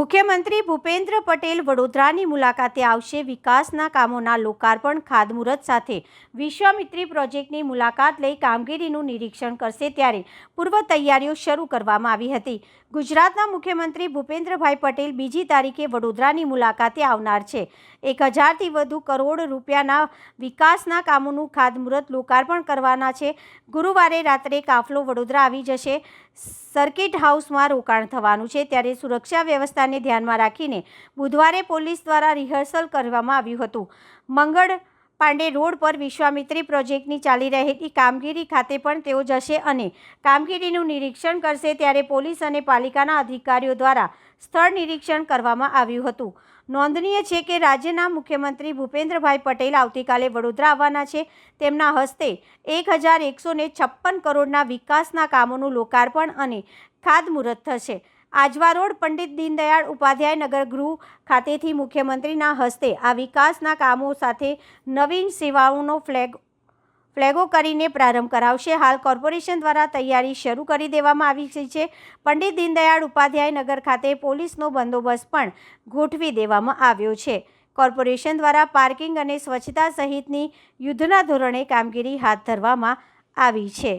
મુખ્યમંત્રી ભૂપેન્દ્ર પટેલ વડોદરાની મુલાકાતે આવશે વિકાસના કામોના લોકાર્પણ, ખાતમુહૂર્ત સાથે વિશ્વામિત્રી પ્રોજેક્ટની મુલાકાત લઈ કામગીરીનું નિરીક્ષણ કરશે ત્યારે પૂર્વ તૈયારીઓ શરૂ કરવામાં આવી હતી. ગુજરાતના મુખ્યમંત્રી ભૂપેન્દ્રભાઈ પટેલ બીજી તારીખે વડોદરાની મુલાકાતે આવનાર છે. એક હજારથી વધુ કરોડ રૂપિયાના વિકાસના કામોનું ખાતમુહૂર્ત લોકાર્પણ કરવાના છે. ગુરુવારે રાત્રે કાફલો વડોદરા આવી જશે. સર્કિટ હાઉસમાં રોકાણ થવાનું છે. ત્યારે સુરક્ષા વ્યવસ્થાને ધ્યાનમાં રાખીને બુધવારે પોલીસ દ્વારા રિહર્સલ કરવામાં આવ્યું હતું. મંગળ પાંડે રોડ પર વિશ્વામિત્રી પ્રોજેક્ટની ચાલી રહેલી કામગીરી ખાતે પણ તેઓ જશે અને કામગીરીનું નિરીક્ષણ કરશે ત્યારે પોલીસ અને પાલિકાના અધિકારીઓ દ્વારા સ્થળ નિરીક્ષણ કરવામાં આવ્યું હતું. નોંધનીય છે કે રાજ્યના મુખ્યમંત્રી ભૂપેન્દ્રભાઈ પટેલ આવતીકાલે વડોદરા આવવાના છે. તેમના હસ્તે એક હજાર એકસો છપ્પન કરોડના વિકાસના કામોનું લોકાર્પણ અને ખાતમુહૂર્ત થશે. આજવા રોડ પંડિત દીનદયાળ ઉપાધ્યાય નગર ગૃહ ખાતેથી મુખ્યમંત્રીના હસ્તે આ વિકાસના કામો સાથે નવીન સેવાઓનો ફ્લેગ ફ્લેગો કરીને પ્રારંભ કરાવશે. હાલ કોર્પોરેશન દ્વારા તૈયારી શરૂ કરી દેવામાં આવી છે પંડિત દીનદયાળ ઉપાધ્યાય નગર ખાતે પોલીસનો બંદોબસ્ત પણ ગોઠવી દેવામાં આવ્યો છે. કોર્પોરેશન દ્વારા પાર્કિંગ અને સ્વચ્છતા સહિતની યુદ્ધના ધોરણે કામગીરી હાથ ધરવામાં આવી છે.